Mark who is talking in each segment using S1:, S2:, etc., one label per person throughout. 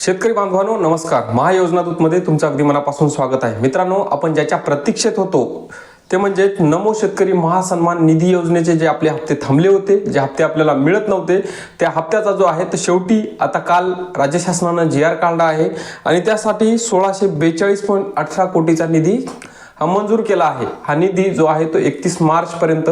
S1: शेतकरी बांधवांनो नमस्कार. महायोजना दूतमध्ये तुमचं अगदी मनापासून स्वागत आहे. मित्रांनो आपण ज्याच्या प्रतीक्षेत होतो ते म्हणजे नमो शेतकरी महासन्मान निधी योजनेचे जे आपले हप्ते थांबले होते जे हप्ते आपल्याला मिळत नव्हते त्या हप्त्याचा जो आहे तो शेवटी आता काल राज्य शासनानं जी आर काढला आहे. आणि त्यासाठी सोळाशे बेचाळीस पॉईंट अठरा कोटीचा निधी हा मंजूर केला आहे. हा निधी जो आहे तो एकतीस मार्चपर्यंत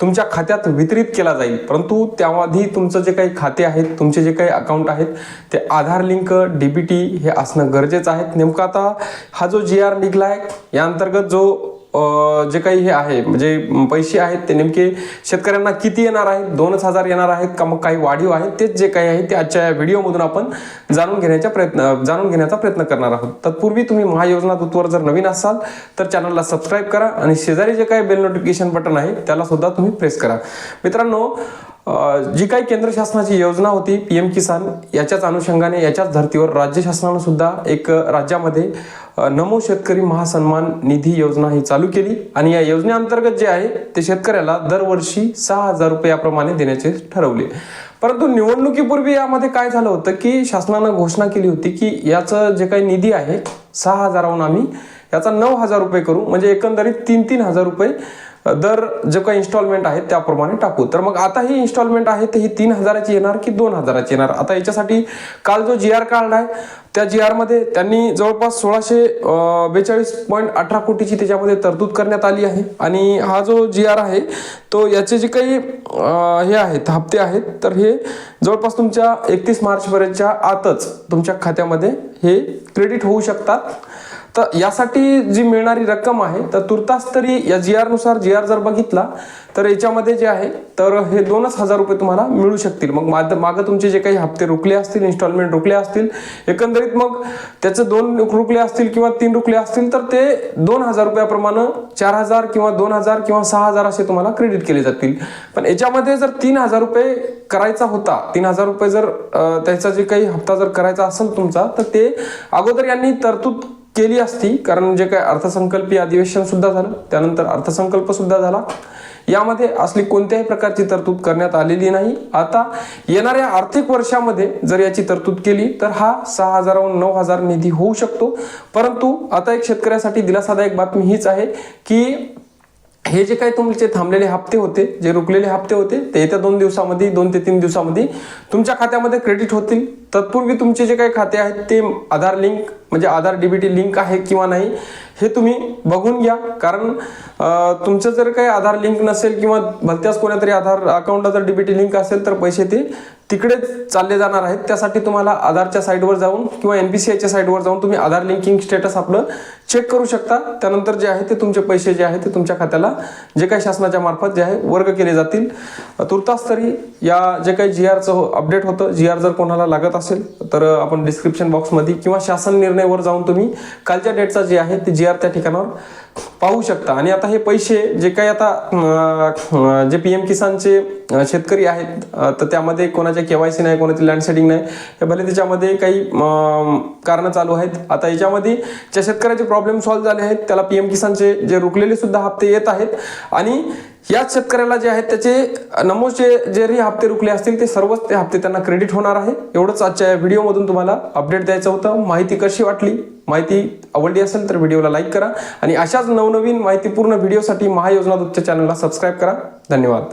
S1: तुमच्या खात्यात वितरित केला जाईल. परंतु त्याआधी तुमचं जे काही खाते आहेत तुमचे जे काही अकाउंट आहेत ते आधार लिंक डीबीटी हे असणं गरजेचं आहे. नेमकं आता हा जो जी आर निघला आहे या अंतर्गत जो जे काही हे आहे म्हणजे पैसे आहेत ते नेमके शेतकऱ्यांना किती येणार आहेत दोनच हजार येणार आहेत का मग काही वाढीव आहेत तेच जे काही आहे ते आजच्या या व्हिडिओमधून आपण जाणून घेण्याचा प्रयत्न जाणून घेण्याचा प्रयत्न करणार आहोत. तत्पूर्वी तुम्ही महायोजना दूतवर जर नवीन असाल तर चॅनलला सबस्क्राईब करा आणि शेजारी जे काही बेल नोटिफिकेशन बटन आहे त्याला सुद्धा तुम्ही प्रेस करा. मित्रांनो जी काही केंद्र शासनाची योजना होती पी एम किसान याच्याच अनुषंगाने याच्याच धर्तीवर राज्य शासनानं सुद्धा एक राज्यामध्ये नमो शेतकरी महासन्मान निधी योजना ही चालू केली. आणि या योजनेअंतर्गत जे आहे ते शेतकऱ्याला दरवर्षी सहा हजार रुपये याप्रमाणे देण्याचे ठरवले. परंतु निवडणुकीपूर्वी यामध्ये काय झालं होतं की शासनानं घोषणा केली होती की याचं जे काही निधी आहे सहा हजाराहून आम्ही याचा नऊ हजार रुपये करू. म्हणजे एकंदरीत तीन तीन हजार रुपये दर जे काही इन्स्टॉलमेंट आहेत त्याप्रमाणे टाकू. तर मग आता ही इन्स्टॉलमेंट आहे तर ही तीन हजाराची येणार की दोन हजाराची येणार? आता याच्यासाठी काल जो जी आर काढला आहे त्या जी आरमध्ये त्यांनी जवळपास सोळाशे बेचाळीस पॉईंट अठरा कोटीची त्याच्यामध्ये तरतूद करण्यात आली आहे. आणि हा जो जी आर आहे तो याचे जे काही हे आहेत हप्ते आहेत तर हे जवळपास तुमच्या एकतीस मार्चपर्यंतच्या आतच तुमच्या खात्यामध्ये हे क्रेडिट होऊ शकतात. तर यासाठी जी मिळणारी रक्कम आहे तर तुर्तास तरी या जी आरनुसार जी आर जर बघितला तर याच्यामध्ये जे आहे तर हे दोनच हजार रुपये तुम्हाला मिळू शकतील. मग माग मागं तुमचे जे काही हप्ते रुकले असतील इन्स्टॉलमेंट रुकले असतील एकंदरीत मग त्याचे दोन रुकले असतील किंवा तीन रुकले असतील तर ते दोन हजार रुपयाप्रमाणे चार हजार किंवा दोन हजार किंवा सहा हजार असे तुम्हाला क्रेडिट केले जातील. पण याच्यामध्ये जर तीन हजार रुपये करायचा होता तीन हजार रुपये जर त्याचा जे काही हप्ता जर करायचा असेल तुमचा तर ते अगोदर यांनी तरतूद केली असती कारण जे काय अर्थसंकल्पीय अधिवेशन सुद्धा झालं त्यानंतर अर्थसंकल्प सुद्धा झाला. यामध्ये असली कोणत्याही प्रकारची तरतूद करण्यात आलेली नाही. आता येणाऱ्या आर्थिक वर्षामध्ये जर याची तरतूद केली तर हा सहा हजाराहून नऊ हजार निधी होऊ शकतो. परंतु आता एक शेतकऱ्यासाठी दिलासादायक बातमी हीच आहे की हे जे काही तुमचे थांबलेले हप्ते होते जे रुकलेले हप्ते होते ते येत्या दोन दिवसामध्ये दोन ते तीन दिवसामध्ये तुमच्या खात्यामध्ये क्रेडिट होतील. तत्पूर्वी तुमचे जे काही खाते आहेत ते आधार लिंक म्हणजे आधार डीबीटी लिंक आहे किंवा नाही हे तुम्ही बघून घ्या. कारण तुमचं जर काही आधार लिंक नसेल किंवा भलत्याच कोणातरी आधार अकाउंटला जर डीबीटी लिंक असेल तर पैसे ते तिकडेच चालले जाणार आहेत. त्यासाठी तुम्हाला आधारच्या साईटवर जाऊन किंवा एन पी सी आयच्या साईटवर जाऊन तुम्ही आधार लिंकिंग स्टेटस आपलं चेक करू शकता. त्यानंतर जे आहे ते तुमचे पैसे जे आहे ते तुमच्या खात्याला जे काही शासनाच्या मार्फत जे आहे वर्ग केले जातील. तुर्तास तरी या जे काही जी आरचं अपडेट होतं जी आर जर कोणाला लागत असेल तर आपण डिस्क्रिप्शन बॉक्समध्ये किंवा शासन निर्णयवर जाऊन तुम्ही कालच्या डेटचा जे आहे ते जी आर त्या ठिकाणावर पाहू शकता. आणि आता हे पैसे जे काही आता जे पी एम किसानचे शेतकरी आहेत तर त्यामध्ये कोणाच्या केवायसी नाही कोणाची लँड सेटिंग नाही हे भले त्याच्यामध्ये काही कारणं चालू आहेत. आता याच्यामध्ये ज्या शेतकऱ्याचे प्रॉब्लेम प्रॉब्लेम सॉल्व्ह झाले आहेत. त्याला पी एम किसानचे जे रुकलेले सुद्धा हप्ते येत आहेत. आणि याच शेतकऱ्याला जे आहेत त्याचे नमोचे जे हप्ते रुकले असतील ते सर्वच ते हप्ते त्यांना क्रेडिट होणार आहे. एवढंच आजच्या या व्हिडिओमधून तुम्हाला अपडेट द्यायचं होतं. माहिती कशी वाटली? माहिती आवडली असेल तर व्हिडिओला लाईक करा. आणि अशाच नवनवीन माहितीपूर्ण व्हिडिओसाठी महायोजना दूतच्या चॅनलला सबस्क्राईब करा. धन्यवाद.